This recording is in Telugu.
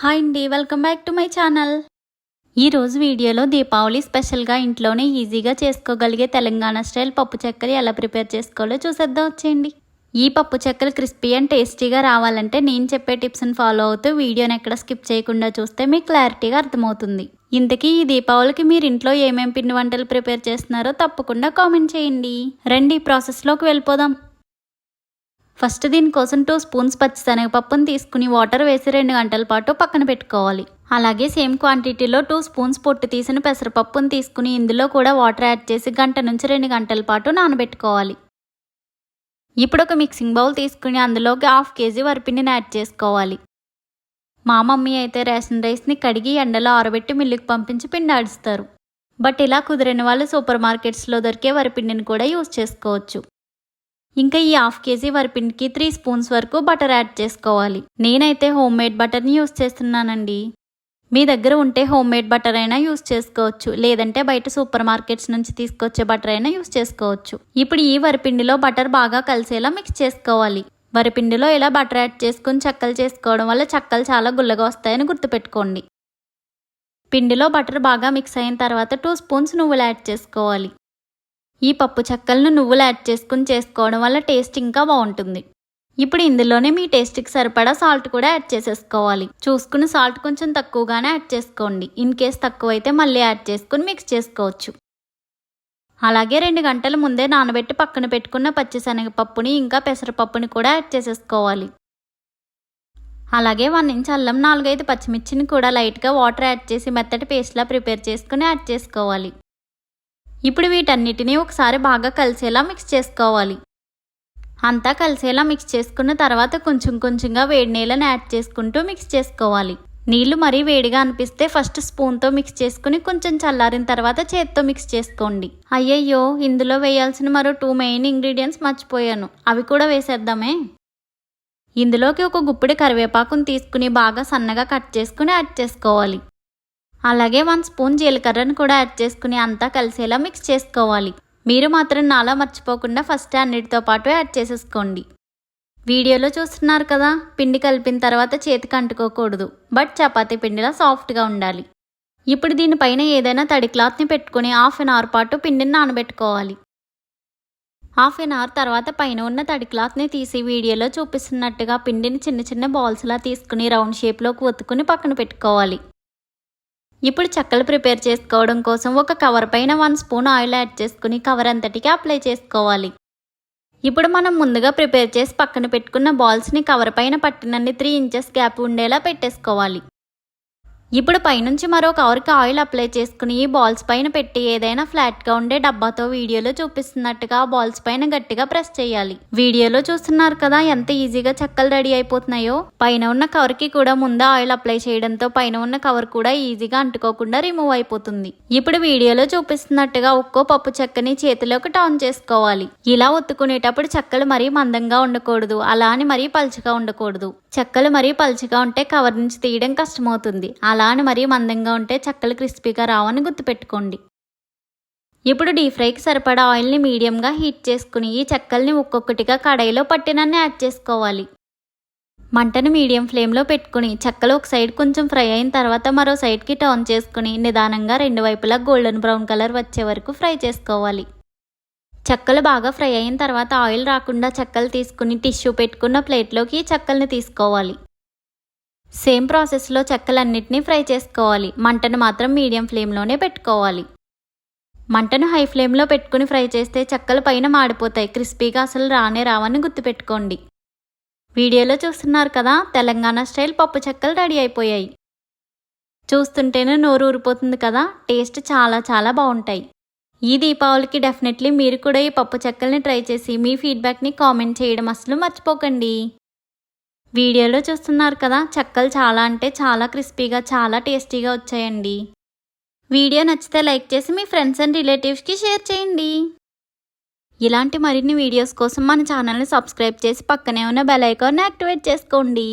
హాయ్ అండి welcome back to my channel. ఈరోజు వీడియోలో దీపావళి స్పెషల్గా ఇంట్లోనే ఈజీగా చేసుకోగలిగే తెలంగాణ స్టైల్ పప్పు చెక్కలు ఎలా ప్రిపేర్ చేసుకోవాలో చూసేద్దాం వచ్చేయండి. ఈ పప్పు చెక్కలు క్రిస్పీ అండ్ టేస్టీగా రావాలంటే నేను చెప్పే టిప్స్ని ఫాలో అవుతూ వీడియోని ఎక్కడ స్కిప్ చేయకుండా చూస్తే మీకు క్లారిటీగా అర్థమవుతుంది. ఇంతకీ ఈ దీపావళికి మీరు ఇంట్లో ఏమేం పిండి వంటలు ప్రిపేర్ చేస్తున్నారో తప్పకుండా కామెంట్ చేయండి. రండి ఈ ప్రాసెస్లోకి వెళ్ళిపోదాం. ఫస్ట్ దీనికోసం టూ స్పూన్స్ పచ్చిశనగపప్పును తీసుకుని వాటర్ వేసి రెండు గంటల పాటు పక్కన పెట్టుకోవాలి. అలాగే సేమ్ క్వాంటిటీలో టూ స్పూన్స్ పొట్టు తీసిన పెసరపప్పును తీసుకుని ఇందులో కూడా వాటర్ యాడ్ చేసి గంట నుంచి రెండు గంటల పాటు నానబెట్టుకోవాలి. ఇప్పుడు ఒక మిక్సింగ్ బౌల్ తీసుకుని అందులోకి హాఫ్ కేజీ వరిపిండిని యాడ్ చేసుకోవాలి. మా మమ్మీ అయితే రేషన్ రైస్ని కడిగి ఎండలో ఆరబెట్టి మిల్లుకి పంపించి పిండి ఆడిస్తారు. బట్ ఇలా కుదిరిన వాళ్ళు సూపర్ మార్కెట్స్లో దొరికే వరిపిండిని కూడా యూజ్ చేసుకోవచ్చు. ఇంకా ఈ హాఫ్ కేజీ వరిపిండికి త్రీ స్పూన్స్ వరకు బటర్ యాడ్ చేసుకోవాలి. నేనైతే హోమ్ మేడ్ బటర్ని యూస్ చేస్తున్నానండి. మీ దగ్గర ఉంటే హోమ్ మేడ్ బటర్ అయినా యూస్ చేసుకోవచ్చు. లేదంటే బయట సూపర్ మార్కెట్స్ నుంచి తీసుకొచ్చే బటర్ అయినా యూస్ చేసుకోవచ్చు. ఇప్పుడు ఈ వరిపిండిలో బటర్ బాగా కలిసేలా మిక్స్ చేసుకోవాలి. వరిపిండిలో ఇలా బటర్ యాడ్ చేసుకుని చక్కలు చేసుకోవడం వల్ల చక్కలు చాలా గుల్లగా వస్తాయని గుర్తుపెట్టుకోండి. పిండిలో బటర్ బాగా మిక్స్ అయిన తర్వాత టూ స్పూన్స్ నువ్వులు యాడ్ చేసుకోవాలి. ఈ పప్పు చెక్కలను నువ్వులు యాడ్ చేసుకుని చేసుకోవడం వల్ల టేస్ట్ ఇంకా బాగుంటుంది. ఇప్పుడు ఇందులోనే మీ టేస్ట్కి సరిపడా సాల్ట్ కూడా యాడ్ చేసేసుకోవాలి. చూసుకుని సాల్ట్ కొంచెం తక్కువగానే యాడ్ చేసుకోండి. ఇన్ కేస్ తక్కువైతే మళ్ళీ యాడ్ చేసుకుని మిక్స్ చేసుకోవచ్చు. అలాగే రెండు గంటల ముందే నానబెట్టి పక్కన పెట్టుకున్న పచ్చిశనగపప్పుని ఇంకా పెసరపప్పుని కూడా యాడ్ చేసేసుకోవాలి. అలాగే వన్ ఇంచ్ అల్లం నాలుగైదు పచ్చిమిర్చిని కూడా లైట్గా వాటర్ యాడ్ చేసి మెత్తటి పేస్ట్లా ప్రిపేర్ చేసుకుని యాడ్ చేసుకోవాలి. ఇప్పుడు వీటన్నిటినీ ఒకసారి బాగా కలిసేలా మిక్స్ చేసుకోవాలి. అంతా కలిసేలా మిక్స్ చేసుకున్న తర్వాత కొంచెం కొంచెంగా వేడి నీళ్ళని యాడ్ చేసుకుంటూ మిక్స్ చేసుకోవాలి. నీళ్ళు మరీ వేడిగా అనిపిస్తే ఫస్ట్ స్పూన్తో మిక్స్ చేసుకుని కొంచెం చల్లారిన తర్వాత చేత్తో మిక్స్ చేసుకోండి. అయ్యయ్యో ఇందులో వేయాల్సిన మరో టూ మెయిన్ ఇంగ్రీడియంట్స్ మర్చిపోయాను. అవి కూడా వేసేద్దామే. ఇందులోకి ఒక గుప్పిడి కరివేపాకును తీసుకుని బాగా సన్నగా కట్ చేసుకుని యాడ్ చేసుకోవాలి. అలాగే వన్ స్పూన్ జీలకర్రను కూడా యాడ్ చేసుకుని అంతా కలిసేలా మిక్స్ చేసుకోవాలి. మీరు మాత్రం నాలా మర్చిపోకుండా ఫస్ట్ అన్నిటితో పాటు యాడ్ చేసేసుకోండి. వీడియోలో చూస్తున్నారు కదా పిండి కలిపిన తర్వాత చేతికి అంటుకోకూడదు బట్ చపాతీ పిండిలా సాఫ్ట్గా ఉండాలి. ఇప్పుడు దీనిపైన ఏదైనా తడి క్లాత్ని పెట్టుకుని హాఫ్ అన్ అవర్ పాటు పిండిని నానబెట్టుకోవాలి. హాఫ్ అన్ అవర్ తర్వాత పైన ఉన్న తడి క్లాత్ని తీసి వీడియోలో చూపిస్తున్నట్టుగా పిండిని చిన్న చిన్న బాల్స్లా తీసుకుని రౌండ్ షేప్లోకి ఒత్తుకుని పక్కన పెట్టుకోవాలి. ఇప్పుడు చెక్కలు ప్రిపేర్ చేసుకోవడం కోసం ఒక కవర్ పైన వన్ స్పూన్ ఆయిల్ యాడ్ చేసుకుని కవర్ అంతటికి అప్లై చేసుకోవాలి. ఇప్పుడు మనం ముందుగా ప్రిపేర్ చేసి పక్కన పెట్టుకున్న బాల్స్ని కవర్ పైన పట్టినన్ని త్రీ ఇంచెస్ గ్యాప్ ఉండేలా పెట్టేసుకోవాలి. ఇప్పుడు పైనుంచి మరో కవర్కి ఆయిల్ అప్లై చేసుకుని ఈ బాల్స్ పైన పెట్టి ఏదైనా ఫ్లాట్గా ఉండే డబ్బాతో వీడియోలో చూపిస్తున్నట్టుగా బాల్స్ పైన గట్టిగా ప్రెస్ చేయాలి. వీడియోలో చూస్తున్నారు కదా ఎంత ఈజీగా చెక్కలు రెడీ అయిపోతున్నాయో. పైన ఉన్న కవర్కి కూడా ముందే ఆయిల్ అప్లై చేయడంతో పైన ఉన్న కవర్ కూడా ఈజీగా అంటుకోకుండా రిమూవ్ అయిపోతుంది. ఇప్పుడు వీడియోలో చూపిస్తున్నట్టుగా ఒక్కో పప్పు చెక్కని చేతిలోకి టర్న్ చేసుకోవాలి. ఇలా ఒత్తుకునేటప్పుడు చెక్కలు మరీ మందంగా ఉండకూడదు. అలా అని మరీ పలుచగా ఉండకూడదు. చెక్కలు మరీ పలుచగా ఉంటే కవర్ నుంచి తీయడం కష్టమవుతుంది. అలా అలా అని మరీ మందంగా ఉంటే చెక్కలు క్రిస్పీగా రావని గుర్తుపెట్టుకోండి. ఇప్పుడు డీప్ ఫ్రైకి సరిపడా ఆయిల్ని మీడియంగా హీట్ చేసుకుని ఈ చెక్కల్ని ఒక్కొక్కటిగా కడాయిలో పట్టినన్ని యాడ్ చేసుకోవాలి. మంటను మీడియం ఫ్లేమ్లో పెట్టుకుని చెక్కలు ఒక సైడ్ కొంచెం ఫ్రై అయిన తర్వాత మరో సైడ్కి టర్న్ చేసుకుని నిదానంగా రెండు వైపులా గోల్డెన్ బ్రౌన్ కలర్ వచ్చే వరకు ఫ్రై చేసుకోవాలి. చెక్కలు బాగా ఫ్రై అయిన తర్వాత ఆయిల్ రాకుండా చెక్కలు తీసుకుని టిష్యూ పెట్టుకున్న ప్లేట్లోకి చెక్కల్ని తీసుకోవాలి. సేమ్ ప్రాసెస్లో చెక్కలన్నిటినీ ఫ్రై చేసుకోవాలి. మంటను మాత్రం మీడియం ఫ్లేమ్లోనే పెట్టుకోవాలి. మంటను హై ఫ్లేమ్లో పెట్టుకుని ఫ్రై చేస్తే చెక్కలు పైన మాడిపోతాయి. క్రిస్పీగా అసలు రానే రావని గుర్తుపెట్టుకోండి. వీడియోలో చూస్తున్నారు కదా తెలంగాణ స్టైల్ పప్పు చెక్కలు రెడీ అయిపోయాయి. చూస్తుంటేనే నోరు ఊరిపోతుంది కదా టేస్ట్ చాలా చాలా బాగుంటాయి. ఈ దీపావళికి డెఫినెట్లీ మీరు కూడా ఈ పప్పు చెక్కల్ని ట్రై చేసి మీ ఫీడ్బ్యాక్ని కామెంట్ చేయడం అసలు మర్చిపోకండి. వీడియోలో చూస్తున్నారు కదా చెక్కలు చాలా అంటే చాలా క్రిస్పీగా చాలా టేస్టీగా వచ్చాయండి. వీడియో నచ్చితే లైక్ చేసి మీ ఫ్రెండ్స్ అండ్ రిలేటివ్స్కి షేర్ చేయండి. ఇలాంటి మరిన్ని వీడియోస్ కోసం మన ఛానల్ని సబ్స్క్రైబ్ చేసి పక్కనే ఉన్న బెల్ ఐకాన్ని యాక్టివేట్ చేసుకోండి.